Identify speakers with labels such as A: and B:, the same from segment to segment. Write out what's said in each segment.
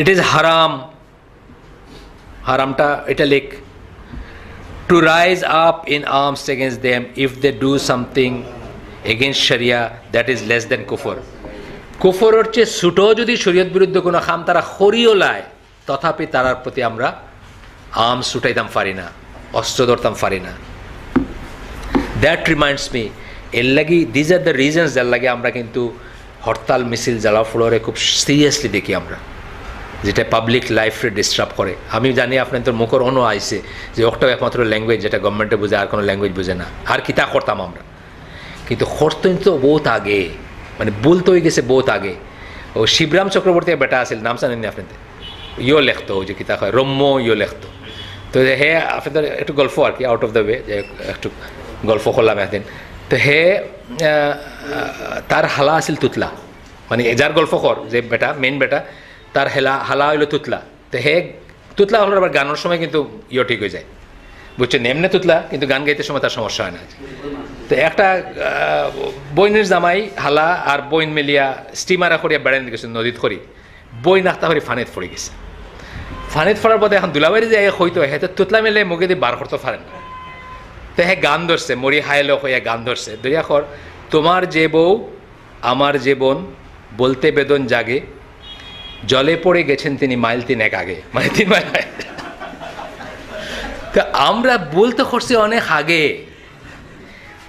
A: It is হারাম হারামটা এটা লেখ। To rise up in arms against them if they do something against শরিয়া দ্যাট ইজ লেস দেন কুফর কুফরের চেয়ে ছোটো যদি শরীয়ত বিরুদ্ধে কোনো খাম, তারা খরিও লায়, তথাপি তারার প্রতি আমরা আর্মস ছুটাইতাম পারি না, অস্ত্র ধরতাম পারি না। দ্যাট রিমাইন্ডস মি এর লাগি দিজ আর দ্য রিজনস যার লাগে আমরা কিন্তু হরতাল, মিছিল জ্বালা ফ্লোরে খুব সিরিয়াসলি দেখি আমরা। যেটা পাবলিক লাইফে ডিস্টার্ব করে। আমি জানি আপনার তোর মুখর অন্য আইসে যে ওটাও একমাত্র ল্যাঙ্গুয়েজ যেটা গভর্নমেন্টে বোঝে, আর কোনো ল্যাঙ্গুয়েজ বোঝে না। আর কিতা করতাম আমরা। কিন্তু হরতন তো বহুত আগে। মানে বলতে হয়ে গেছে বহুত আগে। ও শিবরাম চক্রবর্তী বেটা আছিল, নাম জানেন আপনাদের? ইয়ো লেখতো যে কিতা হয়, রম্য ইয়ো লেখতো। তো হে, আপনাদের একটু গল্প আর কি আউট অফ দ্য ওয়ে যে একটু গল্প করলাম একদিন তো হে তার হালা আছিল তুতলা। মানে যার গল্প কর যে বেটা মেইন বেটা তার হেলা, হালা হইল তুতলা। তো হে, তুতলা হলো আবার গানের সময় কিন্তু ইয়ে ঠিক হয়ে যায়। বুঝছেন? এমনি তুতলা, কিন্তু গান গাইতে সময় তার সমস্যা হয় না। তো একটা বইনের জামাই, হালা আর বইন মিলিয়া স্টিমারা করিয়া বেড়াইতে গেছে নদীত করি। বই নাস্তা করে ফানিত পড়ে গেছে। ফানিত ফরার পথে এখন দুলাবাড়ি যে হইতো হে তো তুতলা মেলে মুখে দিয়ে বার করতে পারেন তো হ্যাঁ গান ধরছে, মরি হাইলো হইয়া গান ধরছে। দরিয়া খর তোমার যে বউ, আমার যে বোন, বলতে বেদন জাগে জলে পড়ে গেছেন তিনি মাইল তিন এক আগে। মানে তিন মাইল তো আমরা বলতে করছি অনেক আগে।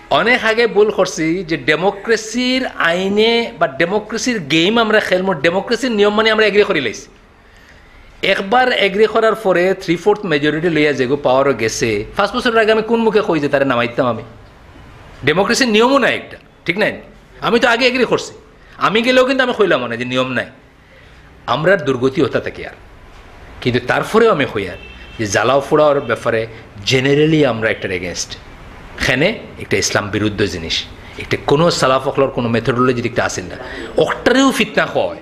A: অনেক আগে বল করছি যে ডেমোক্রেসির আইনে বা ডেমোক্রেসির গেম আমরা খেলব, ডেমোক্রেসির নিয়ম মানে আমরা এগ্রি করে লাইছি। একবার এগ্রি করার পরে থ্রি ফোর্থ মেজরিটি লইয়া যেগো পাওয়ারও গেছে পাঁচ বছরের আগে আমি কোন মুখে কই যে তারা নামাইতাম আমি? ডেমোক্রেসির নিয়মও নাই একটা, ঠিক নাই? আমি তো আগে এগ্রি করছি। আমি গেলেও কিন্তু আমি কইলাম না যে নিয়ম নাই। আমরা দুর্গতি হতে থাকি আর? কিন্তু তারপরেও আমি হই আর যে জ্বালাও ফোড়ার ব্যাপারে জেনারেলি আমরা একটা এগেনস্ট এখানে একটা ইসলাম বিরুদ্ধ জিনিস। একটা কোনো সালাফকলর কোনো মেথডোলজি একটা আসেন না। অকটারেও ফিতনা হয়।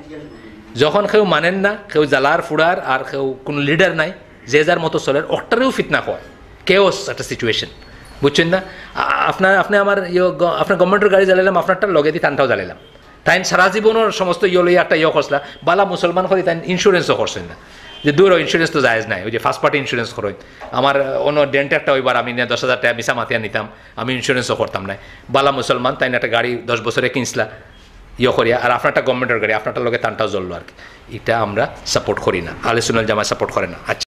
A: যখন কেউ মানেন না, কেউ জ্বালার ফুড়ার আর কেউ কোনো লিডার নাই, যে যার মতো চলের অকটারেও ফিতনা হয়। কেউ একটা সিচুয়েশন বুঝছেন না? আপনার, আপনি আমার ইয়ে আপনার গভর্নমেন্টের গাড়ি জ্বালাইলাম, আপনারটা লগে দিয়ে টানটাও জ্বালাইলাম। তাই সারা জীবনের সমস্ত ইয়ে লইয়া একটা ইয়ে করছিলা বালা মুসলমান করে তাই ইন্স্যুরেন্সও করছেন না। যে দূর ইন্স্যুরেন্স তো জায়জ নাই, ওই যে ফার্স্ট পার্টি ইন্স্যুরেন্স করই আমার অন্য ডেন্ট একটা ওইবার আমি দশ হাজার টাকা মিশা নিতাম, আমি ইন্স্যুরেন্সও করতাম না বালা মুসলমান তাই একটা গাড়ি দশ বছরে কিনছিলা ইয়ে করিয়া আর আপনারটা গভর্নমেন্টের গাড়ি আপনারটা লোকে টানটাও জ্বললো আর কি। এটা আমরা সাপোর্ট করি না। আলিসুনাল জামায় সাপোর্ট করে না। আচ্ছা।